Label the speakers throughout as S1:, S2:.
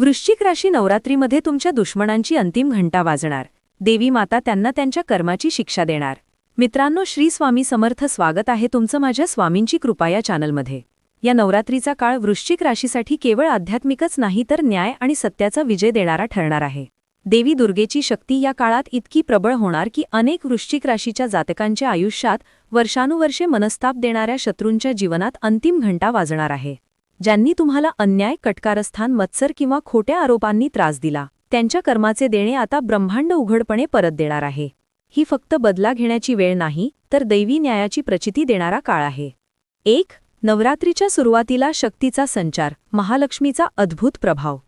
S1: वृश्चिक राशी नवरात्रीमध्ये तुमच्या दुश्मनांची अंतिम घंटा वाजणार. देवी माता त्यांना त्यांच्या कर्माची शिक्षा देणार. मित्रांनो श्री स्वामी समर्थ स्वागत आहे तुमचं माझ्या स्वामींची कृपा या चॅनलमध्ये. या नवरात्रीचा काळ वृश्चिक राशीसाठी केवळ आध्यात्मिकच नाही तर न्याय आणि सत्याचा विजय देणारा ठरणार आहे. देवी दुर्गेची शक्ती या काळात इतकी प्रबळ होणार की अनेक वृश्चिक राशीच्या जातकांच्या आयुष्यात वर्षानुवर्षे मनस्ताप देणाऱ्या शत्रूंच्या जीवनात अंतिम घंटा वाजणार आहे. ज्यांनी तुम्हाला अन्याय कटकारस्थान मत्सर किंवा खोट्या आरोपांनी त्रास दिला. त्यांच्या कर्माचे देणे आता ब्रह्मांड उघडपणे परत देणार आहे. ही फक्त बदला घेण्याची वेळ नाही तर दैवी न्यायाची प्रचिती देणारा काळ आहे. एक नवरात्रीच्या सुरुवातीला शक्तीचा संचार महालक्ष्मीचा अद्भुत प्रभाव.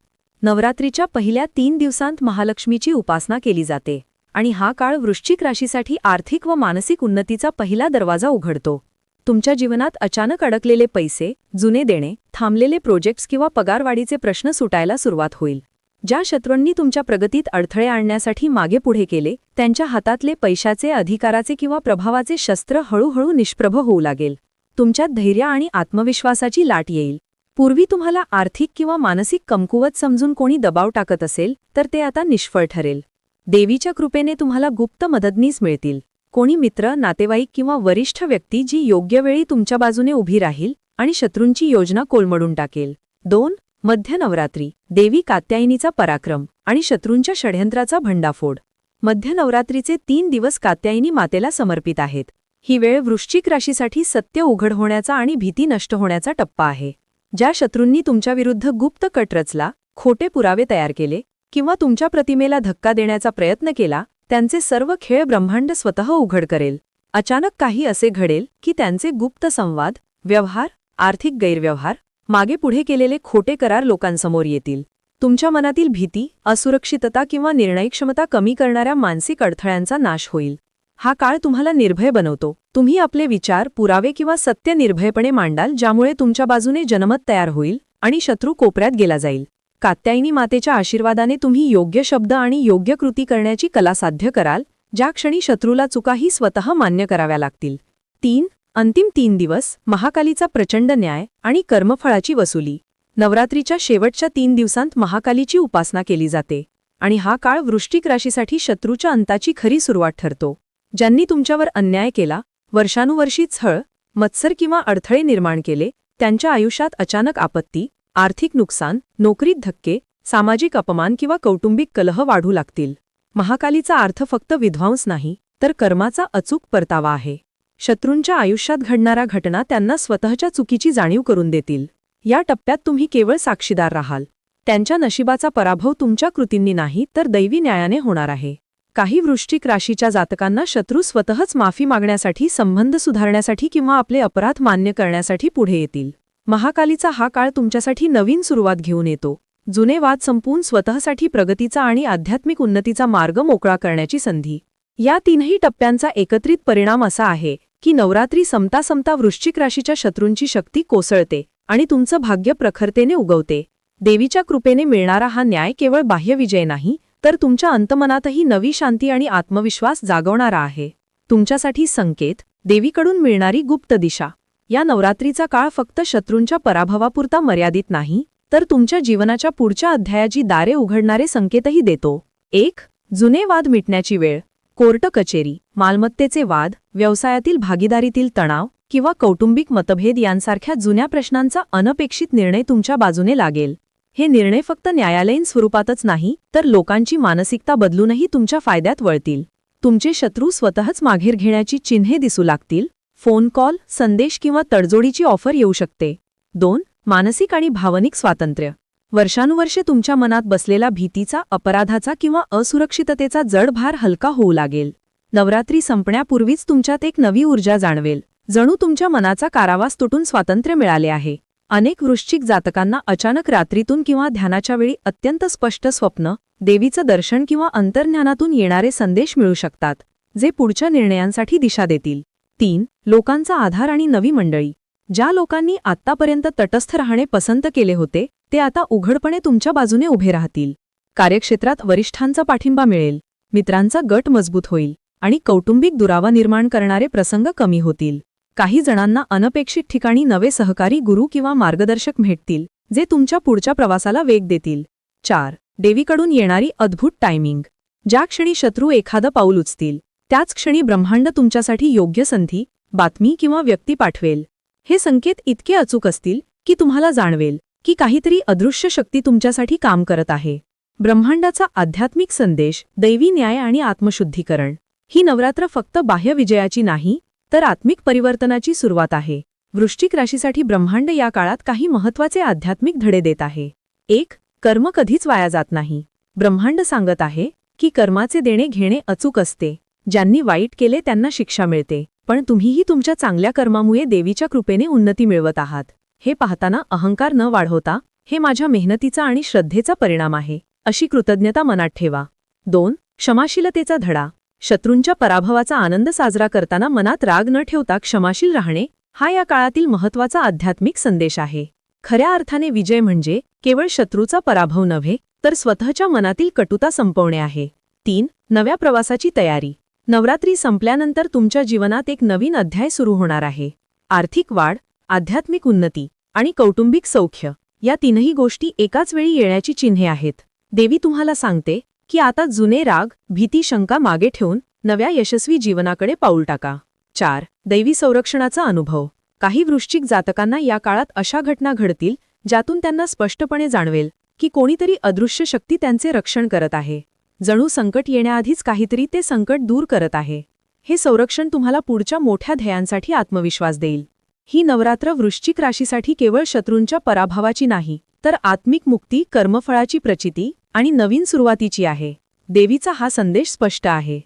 S1: नवरात्रीच्या पहिल्या तीन दिवसांत महालक्ष्मीची उपासना केली जाते. आणि हा काळ वृश्चिक राशीसाठी आर्थिक व मानसिक उन्नतीचा पहिला दरवाजा उघडतो. तुमच्या जीवनात अचानक अडकलेले पैसे जुने देणे थांबलेले प्रोजेक्ट्स किंवा पगारवाढीचे प्रश्न सुटायला सुरुवात होईल. ज्या शत्रूंनी तुमच्या प्रगतीत अडथळे आणण्यासाठी मागे पुढे केले त्यांच्या हातातले पैशाचे अधिकाराचे किंवा प्रभावाचे शस्त्र हळूहळू निष्प्रभ होऊ लागेल. तुमच्यात धैर्य आणि आत्मविश्वासाची लाट येईल. पूर्वी तुम्हाला आर्थिक किंवा मानसिक कमकुवत समजून कोणी दबाव टाकत असेल तर ते आता निष्फळ ठरेल. देवीच्या कृपेने तुम्हाला गुप्त मदतनीस मिळतील. कोणी मित्र नातेवाईक किंवा वरिष्ठ व्यक्ती जी योग्य वेळी तुमच्या बाजूने उभी राहील आणि शत्रूंची योजना कोलमडून टाकेल. दोन मध्य नवरात्री देवी कात्यायनीचा पराक्रम आणि शत्रूंच्या षड्यंत्राचा भंडाफोड. मध्य नवरात्रीचे तीन दिवस कात्यायनी मातेला समर्पित आहेत. ही वेळ वृश्चिक राशीसाठी सत्य उघड होण्याचा आणि भीती नष्ट होण्याचा टप्पा आहे. ज्या शत्रूंनी तुमच्याविरुद्ध गुप्त कट रचला खोटे पुरावे तयार केले किंवा तुमच्या प्रतिमेला धक्का देण्याचा प्रयत्न केला त्यांचे सर्व खेळ ब्रह्मांड स्वतः उघड करेल. अचानक काही असे घडेल की त्यांचे गुप्त संवाद व्यवहार आर्थिक गैरव्यवहार मागे पुढे केलेले खोटे करार लोकांसमोर येतील. तुमच्या मनातील भीती असुरक्षितता किंवा निर्णयक्षमता कमी करणाऱ्या मानसिक अडथळ्यांचा नाश होईल. हा काळ तुम्हाला निर्भय बनवतो. तुम्ही आपले विचार पुरावे किंवा सत्य निर्भयपणे मांडाल ज्यामुळे तुमच्या बाजूने जनमत तयार होईल आणि शत्रू कोपऱ्यात गेला जाईल. कात्यायनी मातेच्या आशीर्वादाने तुम्ही योग्य शब्द आणि योग्य कृती करण्याची कला साध्य कराल ज्या क्षणी शत्रूला चुकाही स्वतः मान्य कराव्या लागतील. तीन अंतिम तीन दिवस महाकालीचा प्रचंड न्याय आणि कर्मफळाची वसुली. नवरात्रीच्या शेवटच्या तीन दिवसांत महाकालीची उपासना केली जाते आणि हा काळ वृष्टिक राशीसाठी शत्रूच्या अंताची खरी सुरुवात ठरतो. ज्यांनी तुमच्यावर अन्याय केला वर्षानुवर्षी छळ मत्सर किंवा अडथळे निर्माण केले त्यांच्या आयुष्यात अचानक आपत्ती आर्थिक नुकसान नोकरीत धक्के सामाजिक अपमान किंवा कौटुंबिक कलह वाढू लागतील. महाकालीचा अर्थ फक्त विध्वंस नाही तर कर्माचा अचूक परतावा आहे. शत्रूंच्या आयुष्यात घडणाऱ्या घटना त्यांना स्वतःच्या चुकीची जाणीव करून देतील. या टप्प्यात तुम्ही केवळ साक्षीदार राहाल. त्यांच्या नशिबाचा पराभव तुमच्या कृतींनी नाही तर दैवी न्यायाने होणार आहे. काही वृश्चिक राशीच्या जातकांना शत्रू स्वतःच माफी मागण्यासाठी संबंध सुधारण्यासाठी किंवा आपले अपराध मान्य करण्यासाठी पुढे येतील. महाकालीचा हा काळ तुमच्यासाठी नवीन सुरुवात घेऊन येतो. जुने वाद संपून स्वतःसाठी प्रगतीचा आणि आध्यात्मिक उन्नतीचा मार्ग मोकळा करण्याची संधी. या तीनही टप्प्यांचा एकत्रित परिणाम असा आहे की नवरात्री समता समता वृश्चिक राशीच्या शत्रूंची शक्ती कोसळते आणि तुमचं भाग्य प्रखरतेने उगवते. देवीच्या कृपेने मिळणारा हा न्याय केवळ बाह्यविजय नाही तर तुमच्या अंतमनातही नवी शांती आणि आत्मविश्वास जागवणारा आहे. तुमच्यासाठी संकेत देवीकडून मिळणारी गुप्त दिशा. या नवरात्रीचा काळ फक्त शत्रूंच्या पराभवापुरता मर्यादित नाही तर तुमच्या जीवनाच्या पुढच्या अध्यायाची दारे उघडणारे संकेतही देतो. एक जुने वाद मिटण्याची वेळ. कोर्ट कचेरी मालमत्तेचे वाद व्यवसायातील भागीदारीतील तणाव किंवा कौटुंबिक मतभेद यांसारख्या जुन्या प्रश्नांचा अनपेक्षित निर्णय तुमच्या बाजूने लागेल. हे निर्णय फक्त न्यायालयीन स्वरूपातच नाही तर लोकांची मानसिकता बदलूनही तुमच्या फायद्यात वळतील. तुमचे शत्रू स्वतःच माघेर घेण्याची चिन्हे दिसू लागतील फोन कॉल संदेश किंवा तडजोडीची ऑफर येऊ शकते. दोन मानसिक आणि भावनिक स्वातंत्र्य. वर्षानुवर्षे तुमच्या मनात बसलेला भीतीचा अपराधाचा किंवा असुरक्षिततेचा जडभार हलका होऊ लागेल. नवरात्री संपण्यापूर्वीच तुमच्यात एक नवी ऊर्जा जाणवेल. जणू तुमच्या मनाचा कारावास तुटून स्वातंत्र्य मिळाले आहे. अनेक वृश्चिक जातकांना अचानक रात्रीतून किंवा ध्यानाच्या वेळी अत्यंत स्पष्ट स्वप्न देवीचं दर्शन किंवा अंतर्ज्ञानातून येणारे संदेश मिळू शकतात जे पुढच्या निर्णयांसाठी दिशा देतील. तीन लोकांचा आधार आणि नवी मंडळी. ज्या लोकांनी आत्तापर्यंत तटस्थ राहणे पसंत केले होते ते आता उघडपणे तुमच्या बाजूने उभे राहतील. कार्यक्षेत्रात वरिष्ठांचा पाठिंबा मिळेल. मित्रांचा गट मजबूत होईल आणि कौटुंबिक दुरावा निर्माण करणारे प्रसंग कमी होतील. काही जणांना अनपेक्षित ठिकाणी नवे सहकारी गुरु किंवा मार्गदर्शक भेटतील जे तुमच्या पुढच्या प्रवासाला वेग देतील. चार देवीकडून येणारी अद्भुत टायमिंग ज्या क्षणी शत्रू एखादं पाऊल उचतील. त्याच क्षणी ब्रह्मांड तुमच्यासाठी योग्य संधी बातमी किंवा व्यक्ती पाठवेल. हे संकेत इतके अचूक असतील की तुम्हाला जाणवेल की काहीतरी अदृश्य शक्ती तुमच्यासाठी काम करत आहे. ब्रह्मांडाचा आध्यात्मिक संदेश दैवी न्याय आणि आत्मशुद्धीकरण. ही नवरात्र फक्त बाह्य विजयाची नाही तर आत्मिक परिवर्तनाची सुरुवात आहे. वृश्चिक राशीसाठी ब्रह्मांड या काळात काही महत्त्वाचे आध्यात्मिक धडे देत आहे. एक कर्म कधीच वाया जात नाही. ब्रह्मांड सांगत आहे की कर्माचे देणे घेणे अचूक असते. ज्यांनी वाईट केले त्यांना शिक्षा मिळते. पण तुम्हीही तुमच्या चांगल्या कर्मामुळे देवीच्या कृपेने उन्नती मिळवत आहात. हे पाहताना अहंकार न वाढवता हे माझ्या मेहनतीचा आणि श्रद्धेचा परिणाम आहे अशी कृतज्ञता मनात ठेवा. दोन क्षमाशीलतेचा धडा. शत्रूंच्या पराभवाचा आनंद साजरा करताना मनात राग न ठेवता क्षमाशील राहणे हा या काळातील महत्त्वाचा आध्यात्मिक संदेश आहे. खऱ्या अर्थाने विजय म्हणजे केवळ शत्रूचा पराभव नव्हे तर स्वतःच्या मनातील कटुता संपवणे आहे. तीन नव्या प्रवासाची तयारी. नवरात्री संपल्यानंतर तुमच्या जीवनात एक नवीन अध्याय सुरू होणार आहे. आर्थिक वाढ आध्यात्मिक उन्नती आणि कौटुंबिक सौख्य या तीनही गोष्टी एकाच वेळी येण्याची चिन्हे आहेत. देवी तुम्हाला सांगते की आता जुने राग भीती शंका मागे ठेवून नव्या यशस्वी जीवनाकडे पाऊल टाका. चार दैवी संरक्षणाचा अनुभव. काही वृश्चिक जातकांना या काळात अशा घटना घडतील ज्यातून त्यांना स्पष्टपणे जाणवेल की कोणीतरी अदृश्य शक्ती त्यांचे रक्षण करत आहे. जणू संकट येण्याआधीच काहीतरी ते संकट दूर करत आहे. हे संरक्षण तुम्हाला पुढच्या मोठ्या ध्येयांसाठी आत्मविश्वास देईल. ही नवरात्र वृश्चिक राशीसाठी केवळ शत्रूंच्या पराभवाची नाही तर आत्मिक मुक्ती कर्मफळाची प्रचिती आणि नवीन सुरुवातीची आहे. देवीचा हा संदेश स्पष्ट आहे.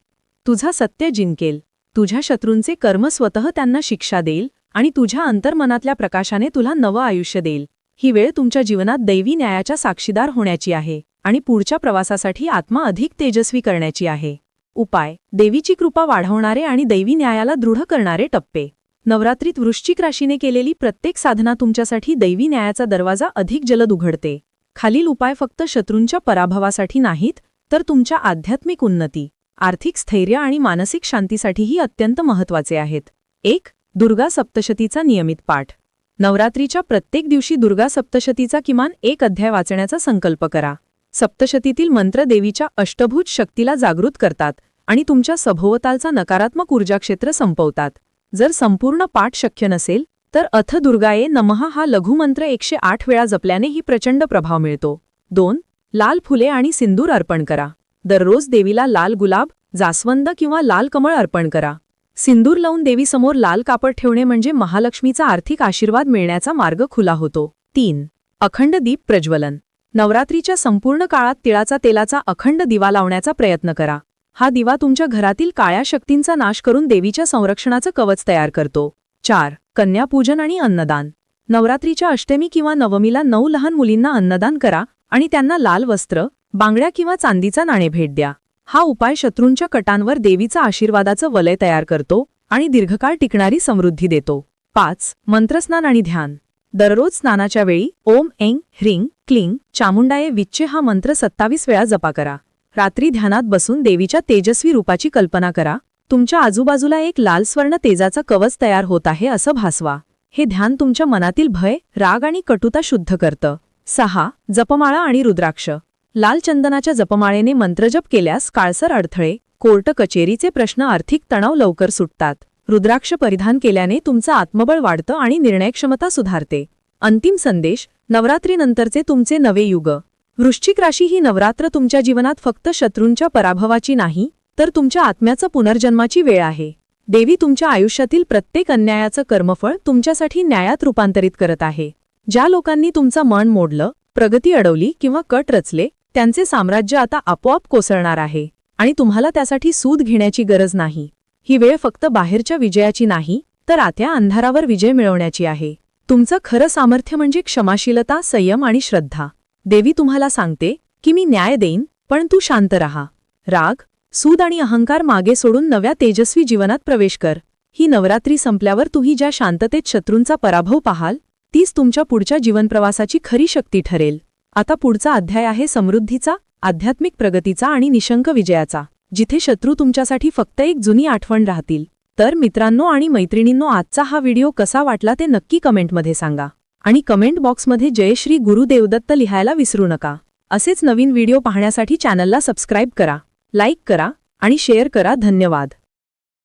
S1: तुझा सत्य जिंकेल. तुझ्या शत्रूंचे कर्म स्वतः त्यांना शिक्षा देईल आणि तुझ्या अंतर्मनातल्या प्रकाशाने तुला नवं आयुष्य देईल. ही वेळ तुमच्या जीवनात दैवी न्यायाच्या साक्षीदार होण्याची आहे. आणि पुढच्या प्रवासासाठी आत्मा अधिक तेजस्वी करण्याची आहे. उपाय. देवीची कृपा वाढवणारे आणि दैवी न्यायाला दृढ करणारे टप्पे. नवरात्रीत वृश्चिक राशीने केलेली प्रत्येक साधना तुमच्यासाठी दैवी न्यायाचा दरवाजा अधिक जलद उघडते. खालील उपाय फक्त शत्रूंच्या पराभवासाठी नाहीत तर तुमच्या आध्यात्मिक उन्नती आर्थिक स्थैर्य आणि मानसिक शांतीसाठीही अत्यंत महत्त्वाचे आहेत. एक दुर्गा सप्तशतीचा नियमित पाठ. नवरात्रीच्या प्रत्येक दिवशी दुर्गा सप्तशतीचा किमान एक अध्याय वाचण्याचा संकल्प करा. सप्तशतीतील मंत्र देवीच्या अष्टभूत शक्तीला जागृत करतात आणि तुमच्या सभोवतालचा नकारात्मक ऊर्जाक्षेत्र संपवतात. जर संपूर्ण पाठ शक्य नसेल तर अथ दुर्गाये नमः हा लघुमंत्र एकशे आठ वेळा जपल्यानेही प्रचंड प्रभाव मिळतो. दोन लाल फुले आणि सिंदूर अर्पण करा. दररोज देवीला लाल गुलाब जास्वंद किंवा लाल कमळ अर्पण करा. सिंदूर लावून देवीसमोर लाल कापड ठेवणे म्हणजे महालक्ष्मीचा आर्थिक आशीर्वाद मिळण्याचा मार्ग खुला होतो. तीन अखंड दीप प्रज्वलन. नवरात्रीच्या संपूर्ण काळात तिळाचा तेलाचा अखंड दिवा लावण्याचा प्रयत्न करा. हा दिवा तुमच्या घरातील काळ्या शक्तींचा नाश करून देवीच्या संरक्षणाचं कवच तयार करतो. चार कन्यापूजन आणि अन्नदान. नवरात्रीच्या अष्टमी किंवा नवमीला नऊ लहान मुलींना अन्नदान करा आणि त्यांना लाल वस्त्र बांगड्या किंवा चांदीचा नाणे भेट द्या. हा उपाय शत्रूंच्या कटांवर देवीचा आशीर्वादाचं वलय तयार करतो आणि दीर्घकाळ टिकणारी समृद्धी देतो. पाच मंत्रस्नान आणि ध्यान. दररोज स्नानाच्या वेळी ओम एंग ह्रीं क्लीं चामुंडाये विच्चे हा मंत्र सत्तावीस वेळा जपा करा. रात्री ध्यानात बसून देवीच्या तेजस्वी रूपाची कल्पना करा. तुमच्या आजूबाजूला एक लाल स्वर्ण तेजाचा कवच तयार होत आहे असं भासवा. हे ध्यान तुमच्या मनातील भय राग आणि कटुता शुद्ध करतं. सहा जपमाळा आणि रुद्राक्ष. लाल चंदनाच्या जपमाळेने मंत्रजप केल्यास काळसर अडथळे कोर्ट कचेरीचे प्रश्न आर्थिक तणाव लवकर सुटतात. रुद्राक्ष परिधान केल्याने तुमचं आत्मबळ वाढतं आणि निर्णयक्षमता सुधारते. अंतिम संदेश नवरात्रीनंतरचे तुमचे नवे युग. वृश्चिक राशी ही नवरात्र तुमच्या जीवनात फक्त शत्रूंच्या पराभवाची नाही तर तुमच्या आत्म्याचं पुनर्जन्माची वेळ आहे. देवी तुमच्या आयुष्यातील प्रत्येक अन्यायाचं कर्मफळ तुमच्यासाठी न्यायात रूपांतरित करत आहे. ज्या लोकांनी तुमचं मन मोडलं प्रगती अडवली किंवा कट रचले त्यांचे साम्राज्य आता आपोआप कोसळणार आहे आणि तुम्हाला त्यासाठी सूद घेण्याची गरज नाही. ही वेळ फक्त बाहेरच्या विजयाची नाही तर आत्या अंधारावर विजय मिळवण्याची आहे. तुमचं खरं सामर्थ्य म्हणजे क्षमाशीलता संयम आणि श्रद्धा. देवी तुम्हाला सांगते की मी न्याय देईन पण तू शांत रहा. राग सूद आणि अहंकार मागे सोडून नव्या तेजस्वी जीवनात प्रवेश कर. ही नवरात्री संपल्यावर तुम्ही ज्या शांततेत शत्रूंचा पराभव पाहाल तीच तुमच्या पुढच्या जीवनप्रवासाची खरी शक्ती ठरेल. आता पुढचा अध्याय आहे समृद्धीचा आध्यात्मिक प्रगतीचा आणि निशंक विजयाचा. जिथे शत्रू तुमच्यासाठी फक्त एक जुनी आठवण राहतील. तर मित्रांनो आणि मैत्रिणींनो आजचा हा व्हिडिओ कसा वाटला ते नक्की कमेंटमध्ये सांगा. आणि कमेंट बॉक्समध्ये जयश्री गुरुदेवदत्त लिहायला विसरू नका. असेच नवीन व्हिडिओ पाहण्यासाठी चॅनलला सबस्क्राईब करा लाईक करा आणि शेअर करा. धन्यवाद.